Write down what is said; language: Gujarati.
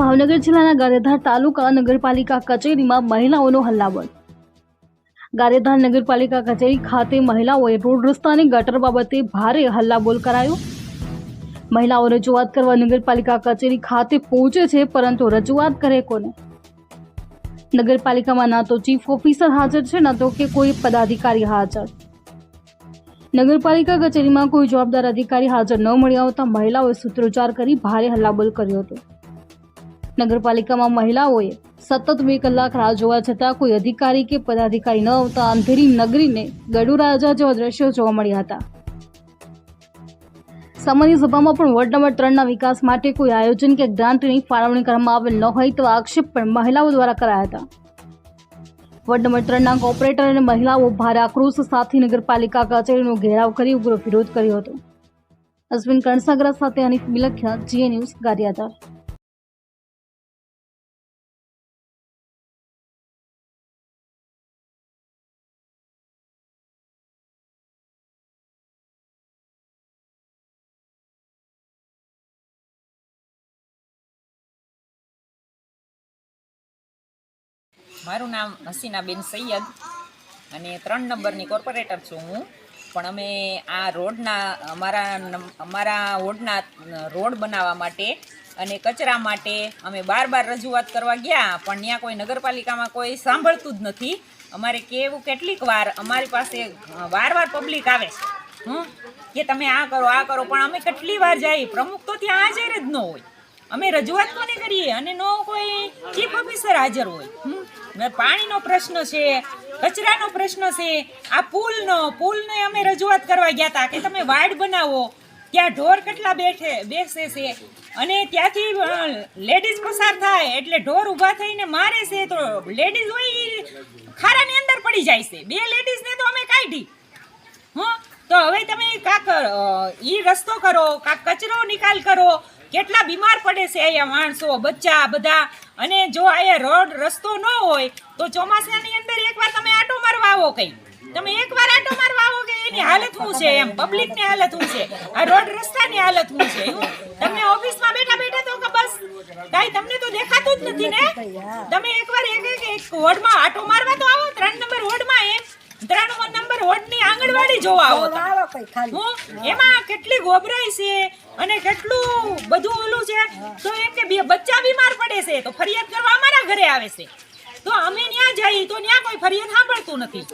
ભાવનગર જિલ્લાના ગારેધાર તાલુકા નગરપાલિકા કચેરીમાં મહિલાઓનો હલ્લાબોલ. ગારેધાર નગરપાલિકા કચેરી ખાતે મહિલાઓએ રોડ રસ્તાની ગટર બાબતે ભારે હલ્લાબોલ કરાયો. મહિલાઓ રજૂઆત કરવા નગરપાલિકા કચેરી ખાતે પહોંચે છે, પરંતુ રજૂઆત કરે કોને? નગરપાલિકામાં ના તો ચીફ ઓફિસર હાજર છે, ના તો કે કોઈ પદાધિકારી હાજર. નગરપાલિકા કચેરીમાં કોઈ જવાબદાર અધિકારી હાજર ન મળી આવતા મહિલાઓએ સૂત્રોચ્ચાર કરી ભારે હલ્લાબોલ કર્યો હતો. નગરપાલિકામાં મહિલાઓએ સતત બે કલાક રાહ જોવા છતાં કોઈ અધિકારી કે પદાધિકારી ન આવતા અંધેરી નગરીને ગડુ રાજા જેવા દ્રશ્યો જોવા મળ્યા હતા. સામાન્ય સભામાં પણ વોર્ડ નંબર ત્રણના વિકાસ માટે કોઈ આયોજન કે ગ્રાન્ટની ફાળવણી કરવામાં આવેલ ન હોય તેવા આક્ષેપ પણ મહિલાઓ દ્વારા કરાયા હતા. વોર્ડ નંબર ત્રણના કોર્પોરેટર અને મહિલાઓ ભારે આક્રોશ સાથે નગરપાલિકા કચેરીનો ઘેરાવ કરી ઉગ્ર વિરોધ કર્યો હતો. અશ્વિન કણસાગરા સાથે અનિક બિલખિયા જીએ ન્યૂઝ ગારિયાધાર. મારું નામ હસીનાબેન સૈયદ અને ત્રણ નંબરની કોર્પોરેટર છું હું. પણ અમે આ રોડના, અમારા અમારા વોર્ડના રોડ બનાવવા માટે અને કચરા માટે અમે બાર બાર રજૂઆત કરવા ગયા, પણ ત્યાં કોઈ નગરપાલિકામાં કોઈ સાંભળતું જ નથી. અમારે કેવું કેટલીક વાર અમારી પાસે વાર વાર પબ્લિક આવે છે. હં કે તમે આ કરો આ કરો, પણ અમે કેટલી વાર જઈએ પ્રમુખ તો ત્યાં હાજર જ ન હોય. અમે રજૂઆત કોને કરીએ? અને નો કોઈ ચીફ ઓફિસર હાજર હોય. હમ? પાણીનો પ્રશ્ન છે, કચરાનો પ્રશ્ન છે. આ પુલનો, પુલને અમે રજૂઆત કરવા ગયા હતા કે તમે વાડ બનાવો, ત્યાં ઢોર કેટલા બેઠે, બેસે છે. અને ત્યાંથી લેડીઝ પસાર થાય, એટલે ઢોર ઊભા થઈને મારે છે તો લેડીઝ હોય ખારાની અંદર પડી જાય છે. બે લેડીઝને તો અમે કાઢી. હં? તો હવે તમે કાંક એ રસ્તો કરો, કાંક કચરો નિકાલ કરો કેટલા બીમાર પડે છે અહીંયા માણસો બચ્ચા બધા. અને જો અહીંયા રોડ રસ્તો ન હોય તો ચોમાસાની અંદર એકવાર તમે આટો મારવા આવો કઈ. તમે એકવાર આટો મારવા આવો કે એની હાલત શું છે? એમ પબ્લિકની હાલત શું છે? આ રોડ રસ્તાની હાલત શું છે? તમે ઓફિસમાં બેઠા બેઠા તો કે બસ કાઈ તમને તો દેખાતું જ નથી ને? તમે એકવાર એક એક એક વોર્ડમાં આટો મારવા તો આવો ત્રણ નંબર વોર્ડમાં એમ. ત્રણ નંબર વોર્ડની આંગણવાડી જોવા આવો હું? એમાં કેટલી ગોબરાઈ છે? અને કેટલું બધું ઓલું છે, તો એમ કે બચ્ચા બીમાર પડે છે, તો ફરિયાદ કરવા અમારા ઘરે આવે છે. તો અમે ત્યાં જઈએ તો ત્યાં કોઈ ફરિયાદ સાંભળતું નથી.